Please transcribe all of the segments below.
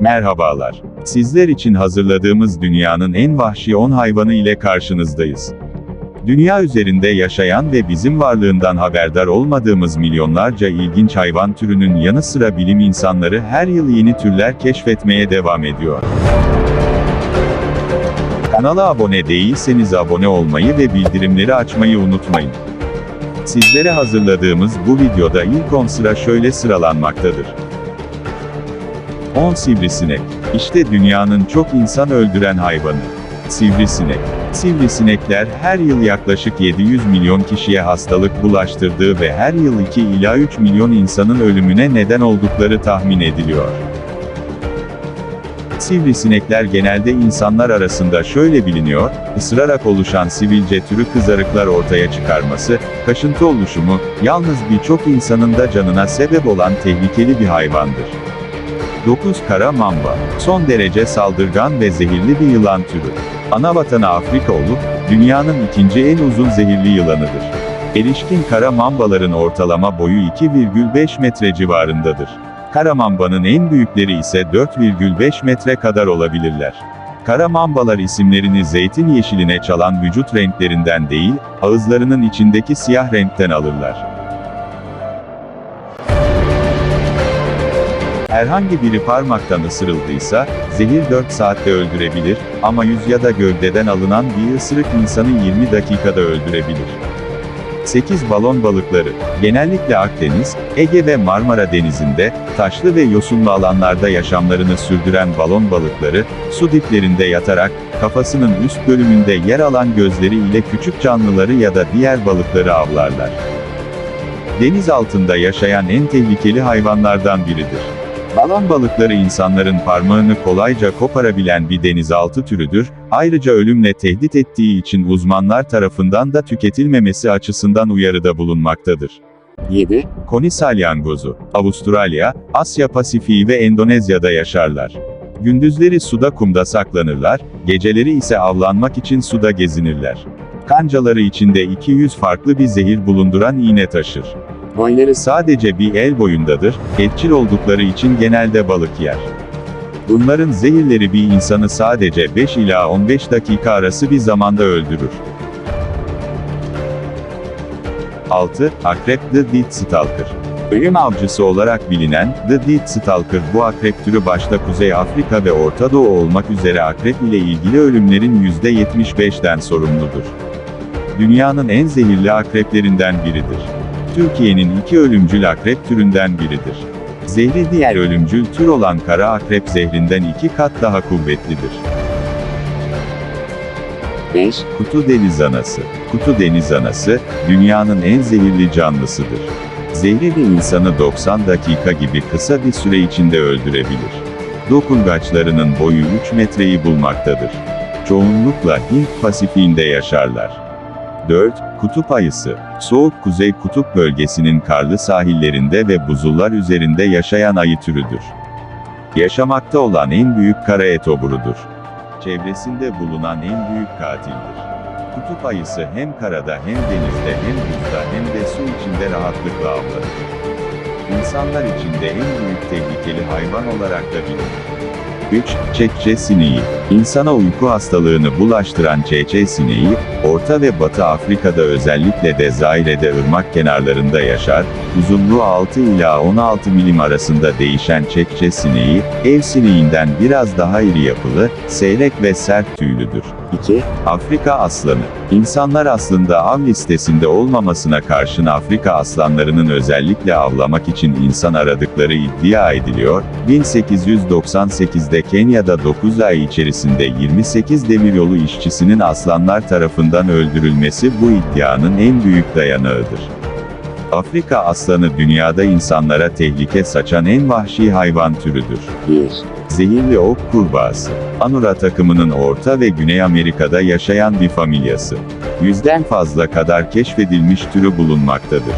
Merhabalar. Sizler için hazırladığımız dünyanın en vahşi 10 hayvanı ile karşınızdayız. Dünya üzerinde yaşayan ve bizim varlığından haberdar olmadığımız milyonlarca ilginç hayvan türünün yanı sıra bilim insanları her yıl yeni türler keşfetmeye devam ediyor. Kanala abone değilseniz abone olmayı ve bildirimleri açmayı unutmayın. Sizlere hazırladığımız bu videoda ilk 10 sıra şöyle sıralanmaktadır. 10 sivrisinek. İşte dünyanın çok insan öldüren hayvanı. Sivrisinek. Sivrisinekler her yıl yaklaşık 700 milyon kişiye hastalık bulaştırdığı ve her yıl 2 ila 3 milyon insanın ölümüne neden oldukları tahmin ediliyor. Sivrisinekler genelde insanlar arasında şöyle biliniyor, ısırarak oluşan sivilce türü kızarıklar ortaya çıkarması, kaşıntı oluşumu, yalnız birçok insanın da canına sebep olan tehlikeli bir hayvandır. 9 Kara mamba. Son derece saldırgan ve zehirli bir yılan türü. Ana vatanı Afrika olup, dünyanın ikinci en uzun zehirli yılanıdır. Erişkin kara mambaların ortalama boyu 2,5 metre civarındadır. Kara mambanın en büyükleri ise 4,5 metre kadar olabilirler. Kara mambalar isimlerini zeytin yeşiline çalan vücut renklerinden değil, ağızlarının içindeki siyah renkten alırlar. Herhangi biri parmaktan ısırıldıysa, zehir 4 saatte öldürebilir, ama yüz ya da gövdeden alınan bir ısırık insanı 20 dakikada öldürebilir. 8 balon balıkları, genellikle Akdeniz, Ege ve Marmara Denizi'nde, taşlı ve yosunlu alanlarda yaşamlarını sürdüren balon balıkları, su diplerinde yatarak, kafasının üst bölümünde yer alan gözleri ile küçük canlıları ya da diğer balıkları avlarlar. Deniz altında yaşayan en tehlikeli hayvanlardan biridir. Balon balıkları insanların parmağını kolayca koparabilen bir denizaltı türüdür, ayrıca ölümle tehdit ettiği için uzmanlar tarafından da tüketilmemesi açısından uyarıda bulunmaktadır. 7, Koni salyangozu, Avustralya, Asya Pasifik'i ve Endonezya'da yaşarlar. Gündüzleri suda kumda saklanırlar, geceleri ise avlanmak için suda gezinirler. Kancaları içinde 200 farklı bir zehir bulunduran iğne taşır. Sadece bir el boyundadır, etçil oldukları için genelde balık yer. Bunların zehirleri bir insanı sadece 5 ila 15 dakika arası bir zamanda öldürür. 6. Akrep The Dead Stalker Ölüm avcısı olarak bilinen, The Dead Stalker bu akrep türü başta Kuzey Afrika ve Orta Doğu olmak üzere akrep ile ilgili ölümlerin %75'den sorumludur. Dünyanın en zehirli akreplerinden biridir. Türkiye'nin iki ölümcül akrep türünden biridir. Zehri diğer ölümcül tür olan kara akrep zehrinden iki kat daha kuvvetlidir. 5, Kutu deniz anası. Kutu deniz anası, dünyanın en zehirli canlısıdır. Zehri bir insanı 90 dakika gibi kısa bir süre içinde öldürebilir. Dokungaçlarının boyu 3 metreyi bulmaktadır. Çoğunlukla Hint Pasifik'inde yaşarlar. 4. Kutup ayısı. Soğuk Kuzey Kutup bölgesinin karlı sahillerinde ve buzullar üzerinde yaşayan ayı türüdür. Yaşamakta olan en büyük kara etoburudur. Çevresinde bulunan en büyük katildir. Kutup ayısı hem karada hem denizde hem buzda hem de su içinde rahatlıkla avlanır. İnsanlar içinde en büyük tehlikeli hayvan olarak da bilinir. 3. Çekçe sineği. İnsana uyku hastalığını bulaştıran çeçe sineği, Orta ve Batı Afrika'da özellikle de Zaire'de ırmak kenarlarında yaşar, uzunluğu 6 ila 16 milim arasında değişen çekçe sineği, ev sineğinden biraz daha iri yapılı, seyrek ve sert tüylüdür. 2, Afrika aslanı. İnsanlar aslında av listesinde olmamasına karşın Afrika aslanlarının özellikle avlamak için insan aradıkları iddia ediliyor. 1898'de Kenya'da 9 ay içerisinde 28 demiryolu işçisinin aslanlar tarafından öldürülmesi bu iddianın en büyük dayanağıdır. Afrika aslanı dünyada insanlara tehlike saçan en vahşi hayvan türüdür. 1, Zehirli ok kurbağası. Anura takımının Orta ve Güney Amerika'da yaşayan bir familyası. Yüzden fazla kadar keşfedilmiş türü bulunmaktadır.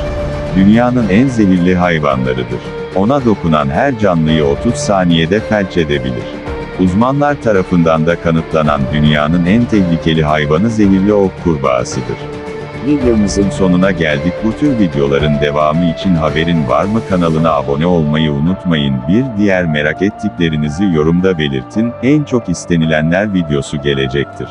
Dünyanın en zehirli hayvanlarıdır. Ona dokunan her canlıyı 30 saniyede felç edebilir. Uzmanlar tarafından da kanıtlanan dünyanın en tehlikeli hayvanı zehirli ok kurbağasıdır. Videomuzun sonuna geldik. Bu tür videoların devamı için haberin var mı kanalına abone olmayı unutmayın. Bir diğer merak ettiklerinizi yorumda belirtin. En çok istenilenler videosu gelecektir.